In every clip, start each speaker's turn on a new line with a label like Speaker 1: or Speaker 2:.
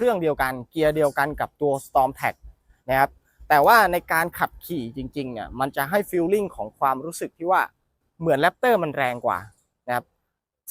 Speaker 1: เครื่องเดียวกันเกียร์เดียวกันกับตัว Storm t a g นะครับแต่ว่าในการขับขี่จริงๆเนี่ยมันจะให้ฟีลลิ่งของความรู้สึกที่ว่าเหมือนแรปเตอร์มันแรงกว่านะครับ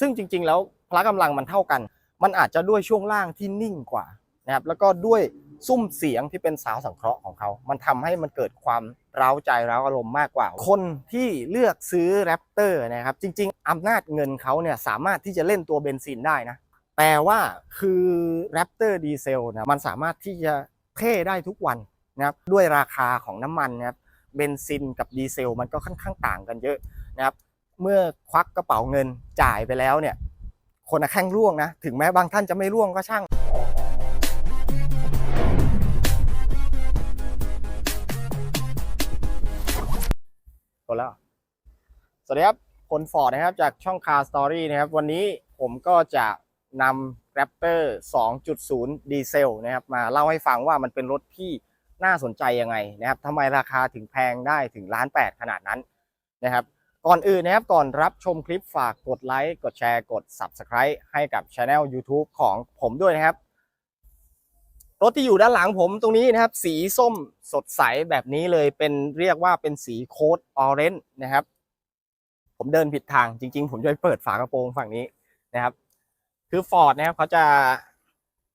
Speaker 1: ซึ่งจริงๆ แล้วพละกำลังมันเท่ากัน มันอาจจะด้วยช่วงล่างที่นิ่งกว่านะครับแล้วก็ด้วยซุ้มเสียงที่เป็นสาวสังเคราะห์ของเขา มันทำให้มันเกิดความร้าวใจร้าวอารมณ์มากกว่า คนที่เลือกซื้อแรปเตอร์นะครับจริง ๆอำนาจเงินเขาเนี่ยสามารถที่จะเล่นตัวเบนซินได้นะ แต่ว่าคือแรปเตอร์ดีเซลนะมันสามารถที่จะเท่ได้ทุกวันนะครับด้วยราคาของน้ำมันนะครับเบนซินกับดีเซลมันก็ค่อนข้างต่างกันเยอะนะครับเมื่อควักกระเป๋าเงินจ่ายไปแล้วเนี่ยคนอะแข้งร่วงนะถึงแม้บางท่านจะไม่ร่วงก็ช่างกดแล้วสวัสดีครับคนฟอร์ดนะครับจากช่อง Car Story นะครับ วันนี้ผมก็จะ นำ Raptor 2.0 ดีเซลนะครับมาเล่าให้ฟังว่ามันเป็นรถที่น่าสนใจยังไงนะครับทำไมราคาถึงแพงได้ถึงล้านแปดขนาดนั้นนะครับก่อนอื่นนะครับก่อนรับชมคลิปฝากกดไลค์กดแชร์กด Subscribe ให้กับช anel YouTube ของผมด้วยนะครับ รถที่อยู่ด้านหลังผมตรงนี้นะครับ สีส้มสดใสแบบนี้เลยเป็นเรียกว่าเป็นสีโค้ดออเรนจ์นะครับ ผมเดินผิดทางจริง ๆ ผมจะไปเปิดฝากระโปรงฝั่งนี้นะครับ คือ Ford นะครับเขาจะ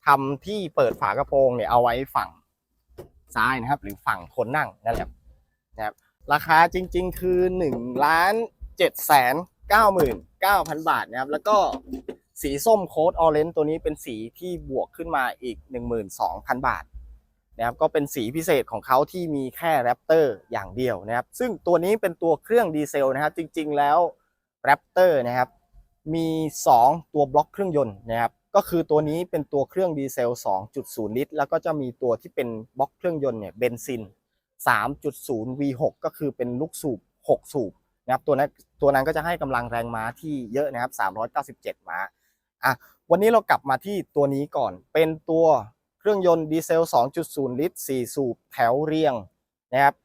Speaker 1: ทำที่เปิดฝากระโปรงเนี่ยเอาไว้ฝั่งซ้ายนะครับ หรือฝั่งคนนั่งนั่นแหละนะครับราคาจริง ๆ คือ1ล้าน7แสน9หมื่น9,000บาทนะครับ แล้วก็สีส้มโค้ดออเรนจ์ตัวนี้เป็นสีที่บวกขึ้นมาอีก 12,000 บาทนะครับก็เป็นสีพิเศษของเขาที่มีแค่แรปเตอร์อย่างเดียวนะครับ ซึ่งตัวนี้เป็นตัวเครื่องดีเซลนะครับ จริง ๆ แล้วแรปเตอร์นะครับ มี 2 ตัวบล็อกเครื่องยนต์นะครับก็คือตัวนี้เป็นตัวเครื่องดีเซล 2.0 ลิตร แล้วก็จะมีตัวที่เป็นบล็อกเครื่องยนต์เนี่ยเบนซิน 3.0 V6 ก็คือเป็นลูกสูบ 6 สูบนะครับตัวนั้นตัวนั้นก็จะให้กำลังแรงม้าที่เยอะนะครับ 397 ม้าอะวันนี้เรากลับมาที่ตัวนี้ก่อน เป็นตัวเครื่องยนต์ดีเซล 2.0 ลิตร 4 สูบแถวเรียงนะครับ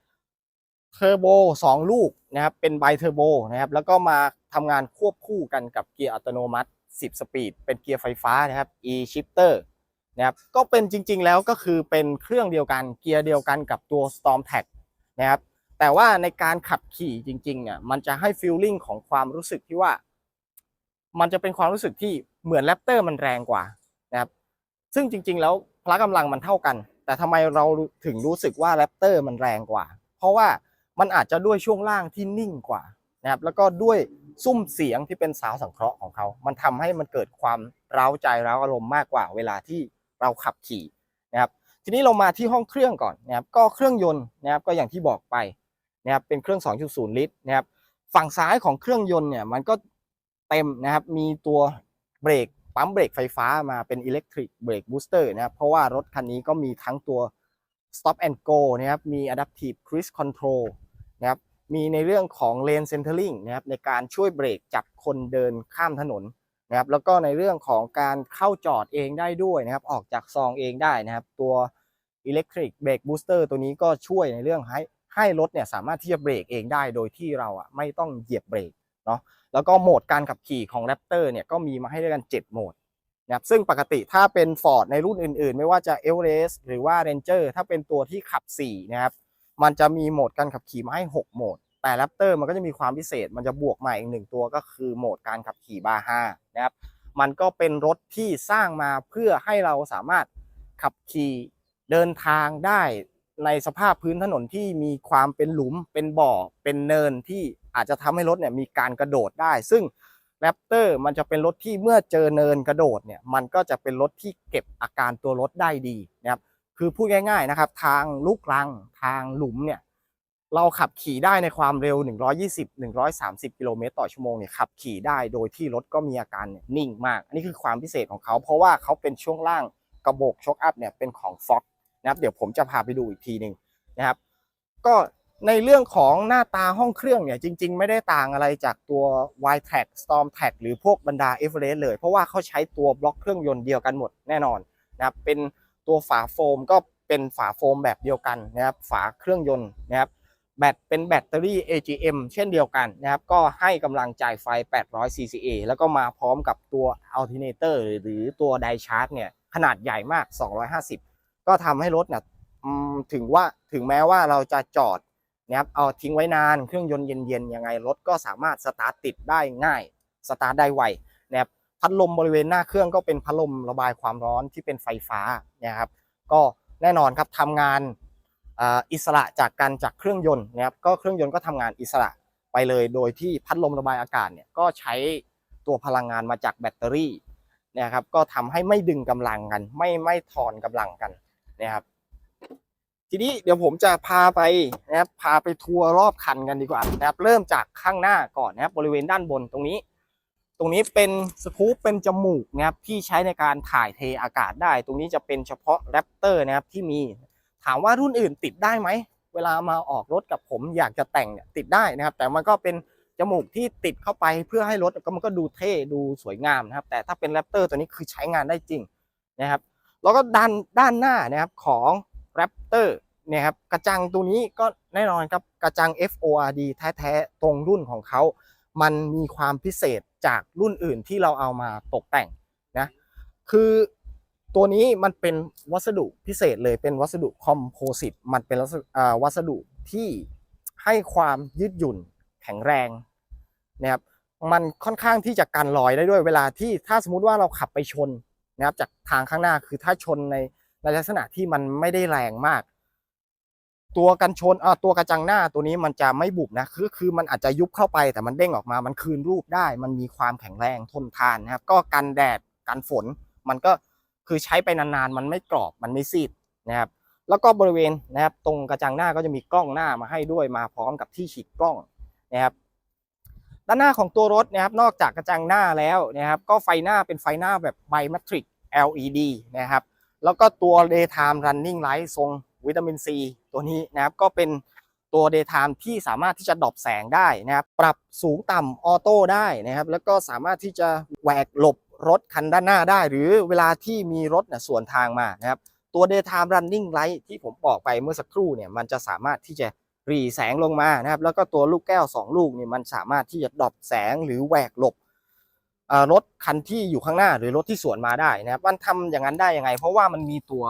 Speaker 1: เทอร์โบ 2 ลูกนะครับเป็นไบเทอร์โบนะครับแล้วก็มา ทำงานควบคู่กันกับเกียร์อัตโนมัติ 10 สปีด เป็นเกียร์ไฟฟ้านะครับ e-shifter นะครับ ก็เป็นจริง ๆ แล้วก็คือเป็นเครื่องเดียวกันเกียร์เดียวกันกับตัว Storm t a g นะครับ แต่ว่าในการขับขี่จริงๆเนี่ยมันจะให้ฟีลลิ่งของความรู้สึกที่ว่า มันจะเป็นความรู้สึกที่เหมือนแรปเตอร์มันแรงกว่านะครับซึ่งจริง ๆ แล้วพละกำลังมันเท่ากัน แต่ทำไมเราถึงรู้สึกว่าแรปเตอร์มันแรงกว่า เพราะว่ามันอาจจะด้วยช่วงล่างที่นิ่งกว่านะครับแล้วก็ด้วย ซุ้มเสียงที่เป็นสาวสังเคราะห์ของเขา มันทำให้มันเกิดความเร้าใจเร้าอารมณ์มากกว่าเวลาที่เราขับขี่นะครับ ทีนี้เรามาที่ห้องเครื่องก่อนนะครับ ก็เครื่องยนต์นะครับ ก็อย่างที่บอกไปนะครับ เป็นเครื่อง 2.0 ลิตรนะครับ ฝั่งซ้ายของเครื่องยนต์เนี่ย มันก็เต็มนะครับ มีตัวเบรกปั๊มเบรกไฟฟ้ามาเป็น Electric Brake Booster นะครับ เพราะว่ารถคันนี้ก็มีทั้งตัว Stop and Go นะครับ มี Adaptive Cruise Control นะครับ มีในเรื่องของ Lane Centering นะครับในการช่วยเบรกจับคนเดินข้ามถนนนะครับแล้วก็ในเรื่องของการเข้าจอดเองได้ด้วยนะครับ ออกจากซองเองได้นะครับ ตัว Electric Brake Booster ตัวนี้ก็ช่วยในเรื่องให้ให้รถเนี่ยสามารถที่จะเบรกเองได้โดยที่เราอะไม่ต้องเหยียบเบรกเนาะแล้วก็โหมดการขับขี่ของ Raptor เนี่ยก็มีมาให้ด้วยกัน 7 โหมดนะครับซึ่งปกติถ้าเป็น Ford ในรุ่นอื่น ๆ ไม่ว่าจะ Everest หรือว่า Ranger ถ้าเป็นตัวที่ขับ4นะครับ มันจะมีโหมดการขับขี่มาให้ 6 โหมด แต่ Raptor มันก็จะมีความพิเศษ มันจะบวกมาอีกหนึ่งตัวก็คือโหมดการขับขี่บาฮานะครับ มันก็เป็นรถที่สร้างมาเพื่อให้เราสามารถขับขี่เดินทางได้ในสภาพพื้นถนนที่มีความเป็นหลุม เป็นบ่อ เป็นเนินที่อาจจะทำให้รถเนี่ยมีการกระโดดได้ ซึ่งแรปเตอร์มันจะเป็นรถที่เมื่อเจอเนินกระโดดเนี่ย มันก็จะเป็นรถที่เก็บอาการตัวรถได้ดีนะครับ คือพูดง่าย ๆนะครับ ทางลูกรังทางหลุมเนี่ยเราขับขี่ได้ในความเร็ว 120-130 กิโลเมตรต่อชั่วโมงเนี่ยขับขี่ได้โดยที่รถก็มีอาการนิ่งมากอันนี้คือความพิเศษของเขา เพราะว่าเขาเป็นช่วงล่างกระบอกช็อคอัพเนี่ยเป็นของ Fox นะครับเดี๋ยวผมจะพาไปดูอีกทีหนึ่งนะครับ ก็ในเรื่องของหน้าตาห้องเครื่องเนี่ยจริง ๆ ไม่ได้ต่างอะไรจากตัว y t r a c Storm t a c หรือพวกบรรดา e v e r e s t เลย เพราะว่าเขาใช้ตัวบล็อกเครื่องยนต์เดียวกันหมดแน่นอนนะครับเป็น ตัวฝาโฟมก็เป็นฝาโฟมแบบเดียวกันนะครับ ฝาเครื่องยนต์นะครับแบตเป็นแบตเตอรี่ AGM เช่นเดียวกันนะครับ ก็ให้กำลังจ่ายไฟ 800 CCA แล้วก็มาพร้อมกับตัว alternator หรือตัวไดชาร์จเนี่ย ขนาดใหญ่มาก 250 ก็ทำให้รถเนี่ยถึงว่าถึงแม้ว่าเราจะจอดนะครับเอาทิ้งไว้นานเครื่องยนต์เย็นๆยังไงรถก็สามารถสตาร์ทติดได้ง่าย สตาร์ทได้ไว พัดลมบริเวณหน้าเครื่องก็เป็นพัดลมระบายความร้อนที่เป็นไฟฟ้านะครับ ก็แน่นอนครับทำงานอิสระจากกันจากเครื่องยนต์นะครับก็เครื่องยนต์ก็ทำงานอิสระไปเลยโดยที่พัดลมระบายอากาศเนี่ยก็ใช้ตัวพลังงานมาจากแบตเตอรี่นะครับก็ทำให้ไม่ดึงกำลังกัน ไม่ไม่ทอนกำลังกันนะครับ ทีนี้เดี๋ยวผมจะพาไปนะครับพาไปทัวร์รอบคันกันดีกว่านะครับเริ่มจากข้างหน้าก่อนนะครับบริเวณด้านบนตรงนี้ ตรงนี้เป็นสกู๊ปเป็นจมูกนะครับที่ใช้ในการถ่ายเทอากาศได้ ตรงนี้จะเป็นเฉพาะแรปเตอร์นะครับที่มีถามว่ารุ่นอื่นติดได้ไหมเวลามาออกรถกับผมอยากจะแต่งเนี่ยติดได้นะครับ แต่มันก็เป็นจมูกที่ติดเข้าไปเพื่อให้รถก็มันก็ดูเท่ดูสวยงามนะครับ แต่ถ้าเป็นแรปเตอร์ตัวนี้คือใช้งานได้จริงนะครับแล้วก็ด้านด้านหน้านะครับของแรปเตอร์เนี่ยครับกระจังตัวนี้ก็แน่นอนครับกระจัง FORD แท้ๆตรงรุ่นของเขา มันมีความพิเศษ จากรุ่นอื่นที่เราเอามาตกแต่งนะคือตัวนี้มันเป็นวัสดุพิเศษเลยเป็นวัสดุคอมโพสิตมันเป็นวัสดุที่ให้ความยืดหยุ่นแข็งแรงนะครับมันค่อนข้างที่จะกันรอยได้ด้วยเวลาที่ถ้าสมมุติว่าเราขับไปชนนะครับจากทางข้างหน้าคือถ้าชนในลักษณะที่มันไม่ได้แรงมาก ตัวกันชนอ่าตัวกระจังหน้าตัวนี้มันจะไม่บุบนะคือคือมันอาจจะยุบเข้าไปแต่มันเด้งออกมามันคืนรูปได้ มันมีความแข็งแรงทนทานนะครับ ก็กันแดดกันฝน มันก็คือใช้ไปนานๆ มันไม่กรอบมันไม่ซีดนะครับแล้วก็บริเวณนะครับตรงกระจังหน้าก็จะมีกล้องหน้ามาให้ด้วยมาพร้อมกับที่ฉีดกล้องนะครับด้านหน้าของตัวรถนะครับนอกจากกระจังหน้าแล้วนะครับก็ไฟหน้าเป็นไฟหน้าแบบไบแมทริก LED นะครับแล้วก็ตัว daytime running light ทรง วิตามินซีตัวนี้นะครับก็เป็นตัว daytime ที่สามารถที่จะดรอปแสงได้นะครับ ปรับสูงต่ำออโต้ได้นะครับ แล้วก็สามารถที่จะแหวกหลบรถคันด้านหน้าได้ หรือเวลาที่มีรถเนี่ยสวนทางมานะครับ ตัว daytime running light ที่ผมบอกไปเมื่อสักครู่เนี่ยมันจะสามารถที่จะรีแสงลงมานะครับ แล้วก็ตัวลูกแก้ว 2 ลูกนี่มันสามารถที่จะดรอปแสงหรือแหวกหลบรถคันที่อยู่ข้างหน้าหรือรถที่สวนมาได้นะครับ มันทำอย่างนั้นได้ยังไง เพราะว่ามันมีตัว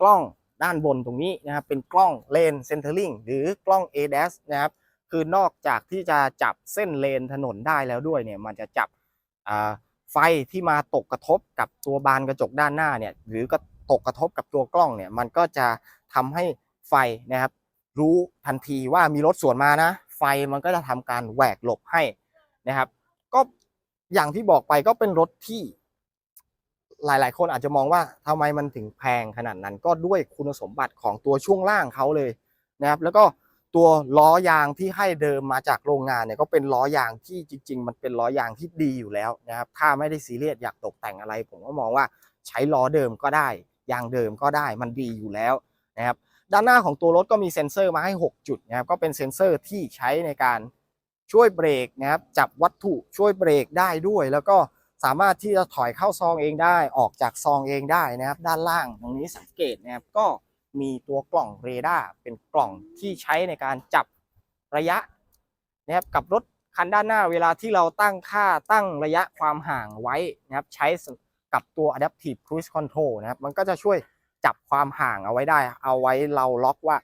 Speaker 1: กล้อง ด้านบนตรงนี้นะครับเป็นกล้องเลนเซนเตอร์ลิงหรือกล้อง ADAS นะครับคือนอกจากที่จะจับเส้นเลนถนนได้แล้วด้วยเนี่ยมันจะจับไฟที่มาตกกระทบกับตัวบานกระจกด้านหน้าเนี่ยหรือก็ตกกระทบกับตัวกล้องเนี่ยมันก็จะทำให้ไฟนะครับรู้ทันทีว่ามีรถสวนมานะ ไฟมันก็จะทำการแหวกหลบให้นะครับ ก็อย่างที่บอกไปก็เป็นรถที่ หลาย ๆ คนอาจจะมองว่าทำไมมันถึงแพงขนาดนั้น ก็ด้วยคุณสมบัติของตัวช่วงล่างเขาเลยนะครับ แล้วก็ตัวล้อยางที่ให้เดิมมาจากโรงงานเนี่ยก็เป็นล้อยางที่จริง ๆ มันเป็นล้อยางที่ดีอยู่แล้วนะครับ ถ้าไม่ได้ซีเรียสอยากตกแต่งอะไร ผมก็มองว่าใช้ล้อเดิมก็ได้ ยางเดิมก็ได้มันดีอยู่แล้วนะครับ ด้านหน้าของตัวรถก็มีเซ็นเซอร์มาให้ 6 จุดนะครับ ก็เป็นเซ็นเซอร์ที่ใช้ในการช่วยเบรกนะครับ จับวัตถุช่วยเบรกได้ด้วย แล้วก็ สามารถที่จะถอยเข้าซองเองได้ออกจากซองเองได้นะครับ ด้านล่างตรงนี้สังเกตนะครับก็มีตัวกล่องเรดาร์เป็นกล่องที่ใช้ในการจับระยะนะครับกับรถคันด้านหน้าเวลาที่เราตั้งค่าตั้งระยะความห่างไว้นะครับใช้กับตัว adaptive cruise control นะครับมันก็จะช่วยจับความห่างเอาไว้ได้ เอาไว้เราล็อกว่า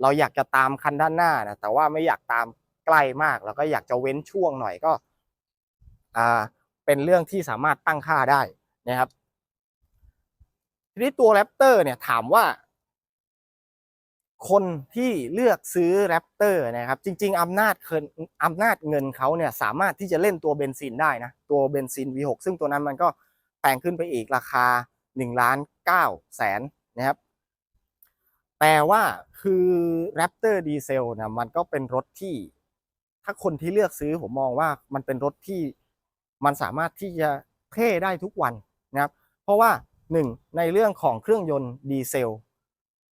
Speaker 1: เราอยากจะตามคันด้านหน้านะแต่ว่าไม่อยากตามใกล้มาก แล้วก็อยากจะเว้นช่วงหน่อยก็อ่า เป็นเรื่องที่สามารถตั้งค่าได้นะครับ ทีนี้ตัวแรปเตอร์เนี่ยถามว่า คนที่เลือกซื้อแรปเตอร์นะครับ จริง ๆอำนาจเงินอำนาจเงินเขาเนี่ยสามารถที่จะเล่นตัวเบนซินได้นะ ตัวเบนซิน V6 ซึ่งตัวนั้นมันก็แพงขึ้นไปอีกราคา1ล้าน9แสนนะครับแต่ว่าคือ Raptor Diesel นะมันก็เป็นรถที่ ถ้าคนที่เลือกซื้อผมมองว่ามันเป็นรถที่ มันสามารถที่จะเท่ได้ทุกวันนะครับเพราะว่าหนึ่งในเรื่องของเครื่องยนต์ดีเซล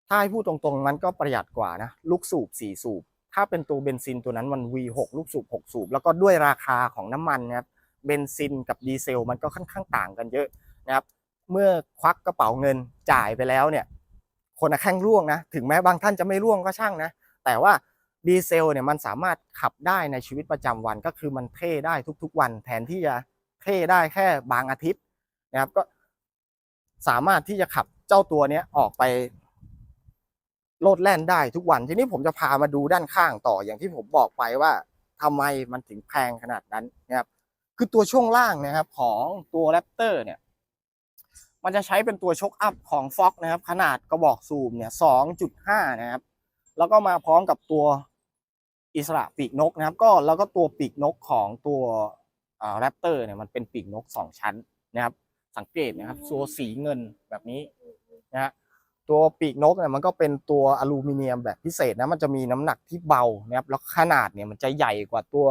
Speaker 1: ถ้าให้พูดตรงๆ มันก็ประหยัดกว่านะลูกสูบ 4 สูบ ถ้าเป็นตัวเบนซินตัวนั้นมัน V6 ลูกสูบ 6 สูบ แล้วก็ด้วยราคาของน้ำมันนะครับเบนซินกับดีเซลมันก็ค่อนข้างต่างกันเยอะนะครับเมื่อควักกระเป๋าเงินจ่ายไปแล้วเนี่ยคนอะแข้งร่วงนะถึงแม้บางท่านจะไม่ร่วงก็ช่างนะ แต่ว่า ดีเซลเนี่ยมันสามารถขับได้ในชีวิตประจำวันก็คือมันเท่ได้ทุกๆ วันแทนที่จะเท่ได้แค่บางอาทิตย์นะครับก็สามารถที่จะขับเจ้าตัวเนี้ยออกไปโลดแล่นได้ทุกวันทีนี้ผมจะพามาดูด้านข้างต่ออย่างที่ผมบอกไปว่าทำไมมันถึงแพงขนาดนั้นนะครับคือตัวช่วงล่างนะครับของตัวแรปเตอร์เนี่ยมันจะใช้เป็นตัวชกอัพของ Fox นะครับ ขนาดกระบอกซูมเนี่ย2.5นะครับ แล้วก็มาพร้อมกับตัว อิสระปีกนกนะครับ ก็แล้วก็ตัวปีกนกของตัวแรปเตอร์เนี่ยมันเป็นปีกนก 2 ชั้นนะครับ สังเกตนะครับตัวสีเงินแบบนี้นะฮะตัวปีกนกเนี่ยมันก็เป็นตัวอลูมิเนียมแบบพิเศษนะมันจะมีน้ำหนักที่เบานะครับแล้วขนาดเนี่ยมันจะใหญ่กว่าตัว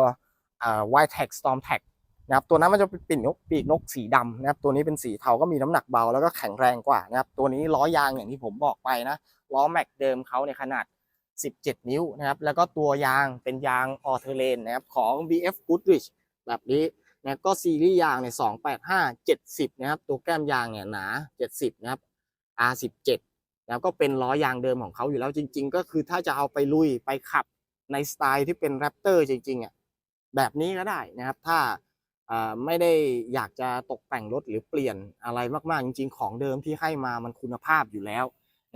Speaker 1: วท์แท็กสตอมแท็กนะครับตัวนั้นมันจะเป็นปีกนกปีกนกสีดำนะครับตัวนี้เป็นสีเทาก็มีน้ำหนักเบาแล้วก็แข็งแรงกว่านะครับตัวนี้ล้อยางอย่างที่ผมบอกไปนะล้อแม็กเดิมเขาในขนาด 17 นิ้วนะครับแล้วก็ตัวยางเป็นยางออเทเลนนะครับของ BF Goodrich แบบนี้นะก็ซีรีส์ยางเนี่ย285 70 นะครับ ตัวแก้มยางเนี่ยหนา 70 นะครับ R17 นะครับก็เป็นล้อยางเดิมของเขาอยู่แล้วจริง ๆ ก็คือถ้าจะเอาไปลุยไปขับในสไตล์ที่เป็นแรปเตอร์จริงๆอะแบบนี้ก็ได้นะครับ ถ้าไม่ได้อยากจะตกแต่งรถหรือเปลี่ยนอะไรมากๆ จริง ๆ ของเดิมที่ให้มามันคุณภาพอยู่แล้ว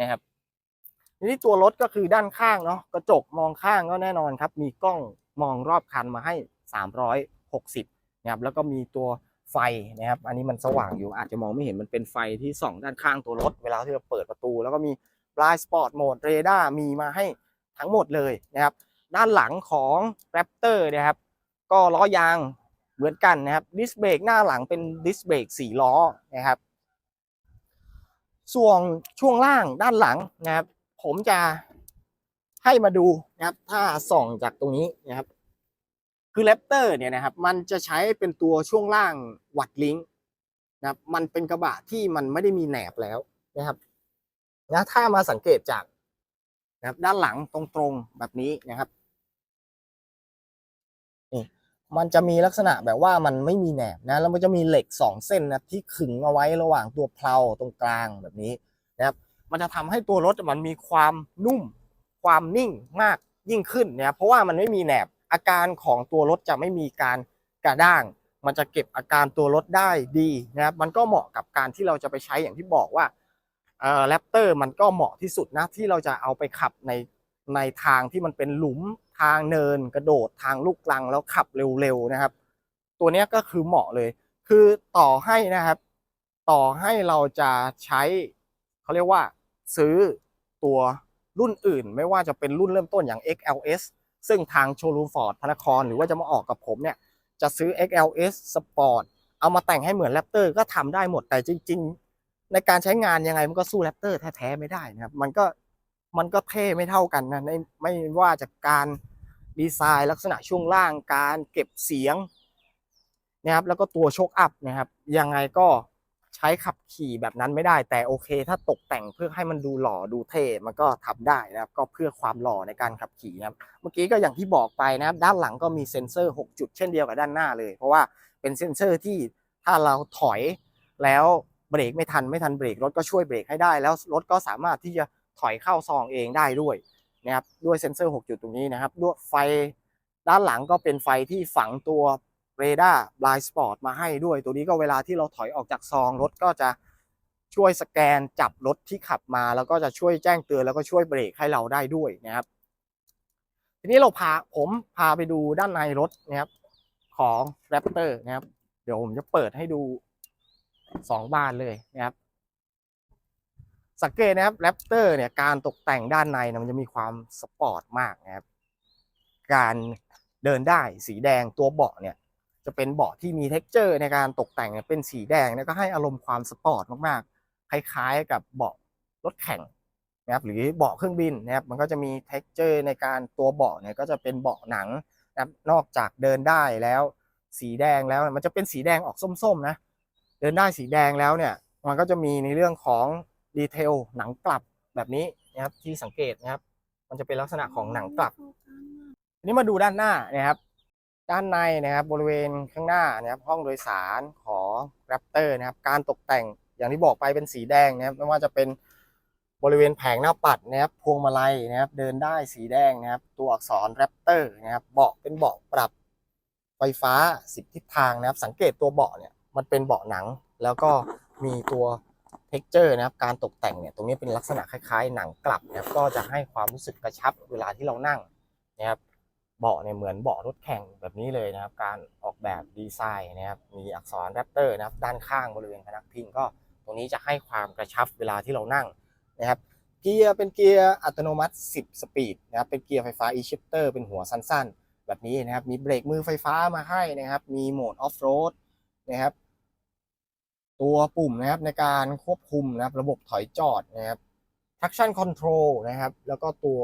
Speaker 1: นะครับ นี้ตัวรถก็คือด้านข้างเนาะกระจกมองข้างก็แน่นอนครับ มีกล้องมองรอบคันมาให้ 360นะครับแล้วก็มีตัวไฟนะครับ อันนี้มันสว่างอยู่อาจจะมองไม่เห็นมันเป็นไฟที่ส่องด้านข้างตัวรถ เวลาที่เราเปิดประตู แล้วก็มี blind spot mode radar มีมาให้ทั้งหมดเลยนะครับ ด้านหลังของ Raptor นะครับ ก็ล้อยางเหมือนกันนะครับดิสเบรกหน้าหลังเป็นดิสเบรกสี่ล้อนะครับ ส่วนช่วงล่างด้านหลังนะครับ ผมจะให้มาดูนะครับ ถ้าส่องจากตรงนี้นะครับ คือแรปเตอร์เนี่ยนะครับ มันจะใช้เป็นตัวช่วงล่างวัดลิงก์นะครับ มันเป็นกระบะที่มันไม่ได้มีแหนบแล้วนะครับนะถ้ามาสังเกตจากนะครับ ด้านหลังตรงๆแบบนี้นะครับนี่มันจะมีลักษณะแบบว่ามันไม่มีแหนบนะแล้วมันจะมีเหล็กสองเส้นนะที่ขึงเอาไว้ระหว่างตัวเพลาตรงกลางแบบนี้นะครับ มันจะทำให้ตัวรถมันมีความนุ่ม ความนิ่งมากยิ่งขึ้นเนะครับเพราะว่ามันไม่มีแหนบอาการของตัวรถจะไม่มีการกระด้าง มันจะเก็บอาการตัวรถได้ดีนะครับมันก็เหมาะกับการที่เราจะไปใช้อย่างที่บอกว่าเอ่อแรปเตอร์มันก็เหมาะที่สุดนะที่เราจะเอาไปขับในในทางที่มันเป็นหลุมทางเนินกระโดดทางลูกลังแล้วขับเร็วๆนะครับ ตัวนี้ก็คือเหมาะเลย คือต่อให้นะครับ ต่อให้เราจะใช้เขาเรียกว่า ซื้อตัวรุ่นอื่น ไม่ว่าจะเป็นรุ่นเริ่มต้นอย่าง XLS ซึ่งทางโชลูฟอร์ดพระนครหรือว่าจะมาออกกับผมเนี่ย จะซื้อ XLS Sport เอามาแต่งให้เหมือน Raptor ก็ทำได้หมดแต่จริง ๆ ในการใช้งานยังไงมันก็สู้ Raptor แท้ๆไม่ได้นะครับ มันก็มันก็เท่ไม่เท่ากันนะในไม่ว่าจากการดีไซน์ลักษณะช่วงล่างการเก็บเสียงนะครับแล้วก็ตัวโชคอัพนะครับยังไงก็ ช้ขับขี่แบบนั้นไม่ได้ แต่โอเค ถ้าตกแต่งเพื่อให้มันดูหล่อดูเท่มันก็ทำได้นะครับ ก็เพื่อความหล่อในการขับขี่นะครับ เมื่อกี้ก็อย่างที่บอกไปนะครับ ด้านหลังก็มีเซ็นเซอร์ 6 จุดเช่นเดียวกับด้านหน้าเลย เพราะว่าเป็นเซ็นเซอร์ที่ถ้าเราถอยแล้วเบรกไม่ทันไม่ทันเบรกรถก็ช่วยเบรกให้ได้ แล้วรถก็สามารถที่จะถอยเข้าซองเองได้ด้วยนะครับด้วยเซ็นเซอร์ 6 จุดตรงนี้นะครับด้วยไฟด้านหลังก็เป็นไฟที่ฝังตัว เรดาร์บลายสปอร์ตมาให้ด้วย ตัวนี้ก็เวลาที่เราถอยออกจากซองรถก็จะช่วยสแกนจับรถที่ขับมา แล้วก็จะช่วยแจ้งเตือนแล้วก็ช่วยเบรกให้เราได้ด้วยนะครับ ทีนี้เราพาผมพาไปดูด้านในรถนะครับของ Raptor นะครับ เดี๋ยวผมจะเปิดให้ดูสองบานเลยนะครับ สังเกตนะครับ Raptor เนี่ยการตกแต่งด้านในนี่ยมันจะมีความสปอร์ตมากนะครับ การเดินได้สีแดงตัวเบาะเนี่ย จะเป็นเบาะที่มี t e x t อร์ในการตกแต่งเป็นสีแดงเนี่ยก็ให้อารมณ์ความสปอร์ตมากๆ คล้ายๆ กับเบาะรถแข่งนะครับหรือเบาะเครื่องบินนะครับมันก็จะมี t e x t อร์ในการตัวเบาะเนี่ยก็จะเป็นเบาะหนังนะครับนอกจากเดินได้แล้ว สีแดงแล้วมันจะเป็นสีแดงออกส้มๆนะเดินได้สีแดงแล้วเนี่ยมันก็จะมีในเรื่องของดีเทลหนังกลับแบบนี้นะครับที่สังเกตนะครับ มันจะเป็นลักษณะของหนังกลับนี้มาดูด้านหน้านะครับ ด้านในนะครับบริเวณข้างหน้านะครับห้องโดยสารของ Raptor นะครับการตกแต่งอย่างที่บอกไปเป็นสีแดงนะครับไม่ว่าจะเป็นบริเวณแผงหน้าปัดนะครับพวงมาลัยนะครับเดินได้สีแดงนะครับตัวอักษร Raptor นะครับเบาะเป็นเบาะปรับไฟฟ้า 10 ทิศทางนะครับ สังเกตตัวเบาะเนี่ยมันเป็นเบาะหนัง แล้วก็มีตัวเท็กเจอร์นะครับการตกแต่งเนี่ยตรงนี้เป็นลักษณะคล้ายๆ หนังกลับนะครับก็จะให้ความรู้สึกกระชับเวลาที่เรานั่งนะครับ เบาะเนี่ยเหมือนเบาะรถแข่งแบบนี้เลยนะครับ การออกแบบดีไซน์นะครับ มีอักษรแรปเตอร์นะครับ ด้านข้างบริเวณพนักพิงก็ตรงนี้จะให้ความกระชับเวลาที่เรานั่งนะครับ เกียร์เป็นเกียร์อัตโนมัติ 10 สปีดนะครับ เป็นเกียร์ไฟฟ้า e-shifter เป็นหัวสั้นๆ แบบนี้นะครับ มีเบรกมือไฟฟ้ามาให้นะครับ มีโหมดออฟโรดนะครับ ตัวปุ่มนะครับในการควบคุมนะครับ ระบบถอยจอดนะครับ traction control นะครับ แล้วก็ตัว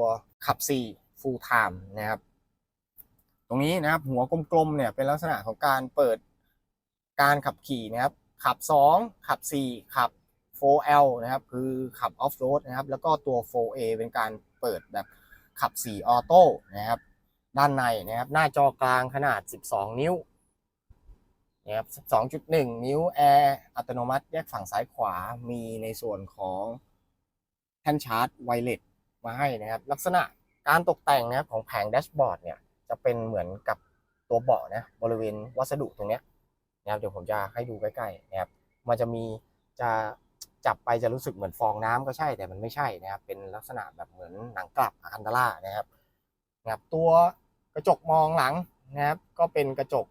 Speaker 1: ขับ4 full time นะครับ ตรงนี้นะครับ หัวกลมๆเนี่ยเป็นลักษณะของการเปิดการขับขี่นะครับ ขับ 2 ขับ 4 ขับ 4L นะครับ คือขับออฟโรดนะครับ แล้วก็ตัว 4A เป็นการเปิดแบบขับ 4 ออโต้นะครับ ด้านในนะครับ หน้าจอกลางขนาด 12 นิ้วนะครับ 12.1 นิ้วแอร์อัตโนมัติแยกฝั่งซ้ายขวา มีในส่วนของแท่นชาร์จไวเลสมาให้นะครับ ลักษณะการตกแต่งนะครับของแผงแดชบอร์ดเนี่ย จะเป็นเหมือนกับตัวเบาะนะบริเวณวัสดุตรงเนี้ยนะครับเดี๋ยวผมจะให้ดูใกล้ๆนะครับมันจะมีจะจับไปจะรู้สึกเหมือนฟองน้ำก็ใช่แต่มันไม่ใช่นะครับ เป็นลักษณะแบบเหมือนหนังกลับอะคันดาร่านะครับนะครับ ตัวกระจกมองหลังนะครับ ก็เป็นกระจก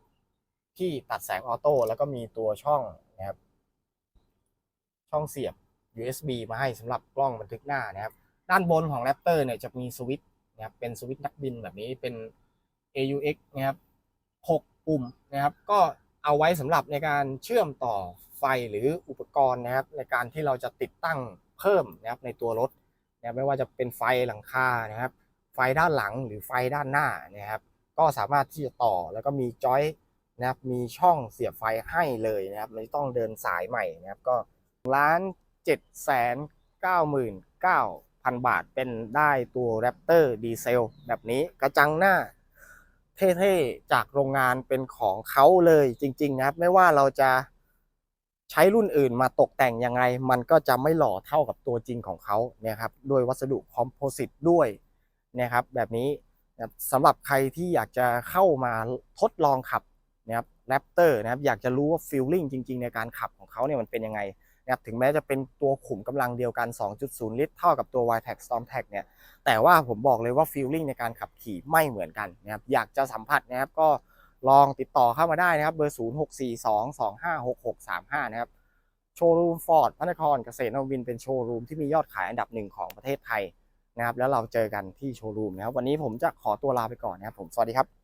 Speaker 1: ที่ตัดแสงออโต้แล้วก็มีตัวช่องนะครับ ช่องเสียบ USB มาให้สำหรับกล้องบันทึกหน้านะครับ ด้านบนของ Raptor เนี่ยจะมีสวิตช์นะครับเป็นสวิตช์นักบินแบบนี้เป็น AUX นะครับ6ปุ่มนะครับ ก็เอาไว้สำหรับในการเชื่อมต่อไฟหรืออุปกรณ์นะครับ ในการที่เราจะติดตั้งเพิ่มนะครับในตัวรถนะไม่ว่าจะเป็นไฟหลังคานะครับ ไฟด้านหลังหรือไฟด้านหน้านะครับ ก็สามารถที่จะต่อแล้วก็มีจอยนะครับมีช่องเสียบไฟให้เลยนะครับไม่ต้องเดินสายใหม่นะครับก็ล้านเจ็ดแสนเก้าหมื่นเก้าพันบาทเป็นได้ตัว Raptor ดีเซลแบบนี้กระจังหน้า เท่ๆ จากโรงงานเป็นของเขาเลยจริง ๆ นะครับ ไม่ว่าเราจะใช้รุ่นอื่นมาตกแต่งยังไง มันก็จะไม่หล่อเท่ากับตัวจริงของเขาเนี่ยครับด้วยวัสดุคอมโพสิตด้วยนะครับ แบบนี้สำหรับใครที่อยากจะเข้ามาทดลองขับนะครับแรปเตอร์นะครับอยากจะรู้ว่าฟีลลิ่งจริง ๆ ในการขับของเขาเนี่ยมันเป็นยังไง นะครับถึงแม้จะเป็นตัวขุมกำลังเดียวกัน 2.0 ลิตร เท่ากับตัว y t e c Storm t a c เนี่ยแต่ว่าผมบอกเลยว่าฟีลลิ่งในการขับขี่ไม่เหมือนกันนะครับอยากจะสัมผัสนะครับก็ลองติดต่อเข้ามาได้นะครับเบอร์ 0 6 4 2 2 5 6 6 3 5 นะครับโชว์รูมฟอร์ดพระนครเกษตรนวินเป็นโชว์รูมที่มียอดขายอันดับหนึ่งของประเทศไทยนะครับแล้วเราเจอกันที่โชว์รูมนะครับวันนี้ผมจะขอตัวลาไปก่อนนะครับผมสวัสดีครับ